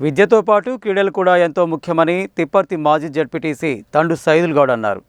విద్యతో పాటు క్రీడలు కూడా ఎంతో ముఖ్యమని తిప్పర్తి మాజీ జడ్పీటీసీ తండు సైదుల్ గౌడ్ అన్నారు.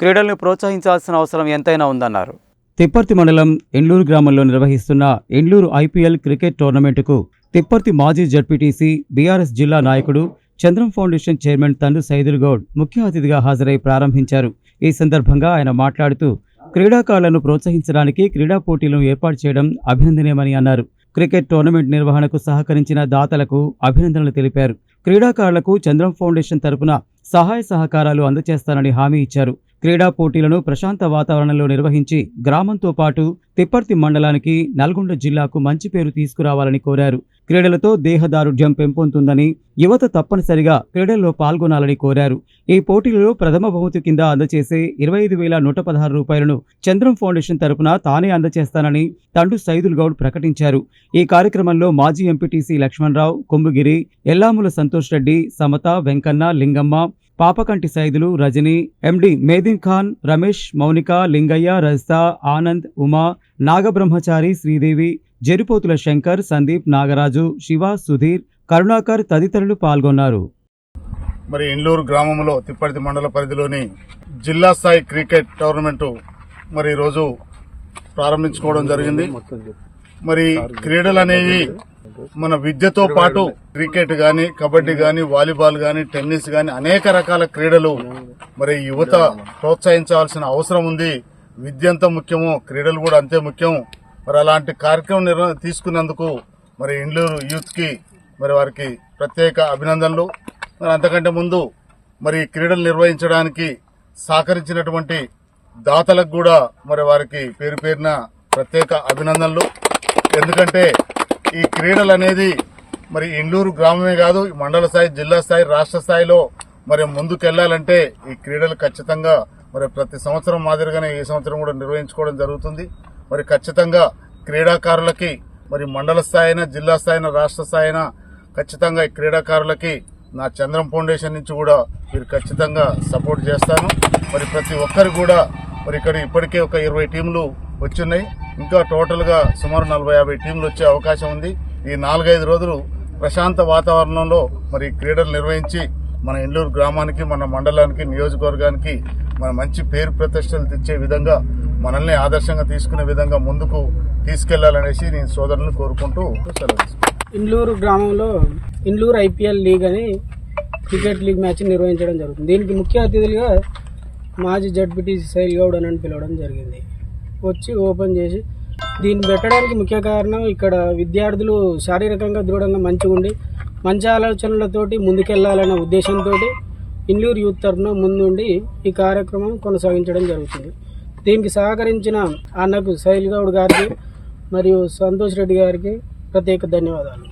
క్రీడలను ప్రోత్సహించాల్సిన అవసరం ఎంతైనా ఉందన్నారు. తిప్పర్తి మండలం ఎండ్లూరు గ్రామంలో నిర్వహిస్తున్న ఎండ్లూరు ఐపీఎల్ క్రికెట్ టోర్నమెంటుకు తిప్పర్తి మాజీ జడ్పీటీసీ బీఆర్ఎస్ జిల్లా నాయకుడు చంద్రం ఫౌండేషన్ చైర్మన్ తండ్రి సైదుల్ గౌడ్ ముఖ్య అతిథిగా హాజరై ప్రారంభించారు. ఈ సందర్భంగా ఆయన మాట్లాడుతూ క్రీడాకారులను ప్రోత్సహించడానికి క్రీడా పోటీలను ఏర్పాటు చేయడం అభినందనీయమని అన్నారు. క్రికెట్ టోర్నమెంట్ నిర్వహణకు సహకరించిన దాతలకు అభినందనలు తెలిపారు. క్రీడాకారులకు చంద్రం ఫౌండేషన్ తరపున సహాయ సహకారాలు అందజేస్తానని హామీ ఇచ్చారు. క్రీడా పోటీలను ప్రశాంత వాతావరణంలో నిర్వహించి గ్రామంతో పాటు తిప్పర్తి మండలానికి నల్గొండ జిల్లాకు మంచి పేరు తీసుకురావాలని కోరారు. క్రీడలతో దేహదారుఢ్యం పెంపొందుతుందని యువత తప్పనిసరిగా క్రీడల్లో పాల్గొనాలని కోరారు. ఈ పోటీలలో ప్రథమ బహుమతి కింద అందచేసే ఇరవై ఐదు వేల నూట పదహారు రూపాయలను చంద్రం ఫౌండేషన్ తరపున తానే అందచేస్తానని తండు సైదుల్ గౌడ్ ప్రకటించారు. ఈ కార్యక్రమంలో మాజీ ఎంపీటీసీ లక్ష్మణరావు కొమ్ముగిరి ఎల్లాముల సంతోష్ రెడ్డి సమత వెంకన్న లింగమ్మ పాపకంటి సైదులు రజని ఎండి మేదిన్ ఖాన్ రమేష్ మౌనిక లింగయ్య రజిత ఆనంద్ ఉమా నాగబ్రహ్మచారి శ్రీదేవి జరిపోతుల శంకర్ సందీప్ నాగరాజు శివ సుధీర్ కరుణాకర్ తదితరులు పాల్గొన్నారు. మరి ఇండ్లూరు గ్రామంలో తిప్పటి మండల పరిధిలోని జిల్లా స్థాయి క్రికెట్ టోర్నమెంట్ మరి ఈరోజు ప్రారంభించుకోవడం జరిగింది. మరి క్రీడలు అనేవి మన విద్యతో పాటు క్రికెట్ గాని కబడ్డీ గాని వాలీబాల్ గాని టెన్నిస్ గాని అనేక రకాల క్రీడలు మరి యువత ప్రోత్సహించాల్సిన అవసరం ఉంది. విద్య ఎంత ముఖ్యమో క్రీడలు కూడా అంతే ముఖ్యం. మరి అలాంటి కార్యక్రమం నిర్వ తీసుకున్నందుకు మరి ఇండ్లూరు యూత్కి మరి వారికి ప్రత్యేక అభినందనలు. మరి అంతకంటే ముందు మరి క్రీడలు నిర్వహించడానికి సహకరించినటువంటి దాతలకు కూడా మరి వారికి పేరు పేరున ప్రత్యేక అభినందనలు. ఎందుకంటే ఈ క్రీడలు అనేది మరి ఇండూరు గ్రామమే కాదు ఈ మండల స్థాయి జిల్లా స్థాయి రాష్ట్ర స్థాయిలో మరి ముందుకెళ్ళాలంటే ఈ క్రీడలు ఖచ్చితంగా మరి ప్రతి సంవత్సరం మాదిరిగానే ఈ సంవత్సరం కూడా నిర్వహించుకోవడం జరుగుతుంది. మరి ఖచ్చితంగా క్రీడాకారులకి మరి మండల స్థాయిన జిల్లా స్థాయిన రాష్ట్ర స్థాయిన ఖచ్చితంగా ఈ క్రీడాకారులకి నా చంద్రం ఫౌండేషన్ నుంచి కూడా మీరు ఖచ్చితంగా సపోర్ట్ చేస్తాను. మరి ప్రతి ఒక్కరు కూడా మరి ఇక్కడ ఇప్పటికే ఒక ఇరవై టీంలు వచ్చున్నాయి ఇంకా టోటల్గా సుమారు నలభై యాభై టీంలు వచ్చే అవకాశం ఉంది. ఈ నాలుగైదు రోజులు ప్రశాంత వాతావరణంలో మరి క్రీడలు నిర్వహించి మన ఇండూరు గ్రామానికి మన మండలానికి నియోజకవర్గానికి మన మంచి పేరు ప్రతిష్టలు తెచ్చే విధంగా మనల్ని ఆదర్శంగా తీసుకునే విధంగా ముందుకు తీసుకెళ్ళాలనేసి నేను సోదరులను కోరుకుంటూ సెలవు ఇండ్లూరు గ్రామంలో ఇండ్లూరు ఐపీఎల్ లీగ్ అని క్రికెట్ లీగ్ మ్యాచ్ నిర్వహించడం జరుగుతుంది. దీనికి ముఖ్య అతిథులుగా మాజీ జడ్పీటీసీ శైల్ గౌడ్ అని పిలవడం జరిగింది. వచ్చి ఓపెన్ చేసి దీన్ని పెట్టడానికి ముఖ్య కారణం ఇక్కడ విద్యార్థులు శారీరకంగా దృఢంగా మంచిగా ఉండి మంచి ఆలోచనలతోటి ముందుకెళ్ళాలనే ఉద్దేశంతో ఇండ్లూరు యూత్ తరఫున ముందుండి ఈ కార్యక్రమం కొనసాగించడం జరుగుతుంది. దీనికి సహకరించిన అన్నకు శైల్ గౌడ్ గారికి మరియు సంతోష్ రెడ్డి గారికి ప్రత్యేక ధన్యవాదాలు.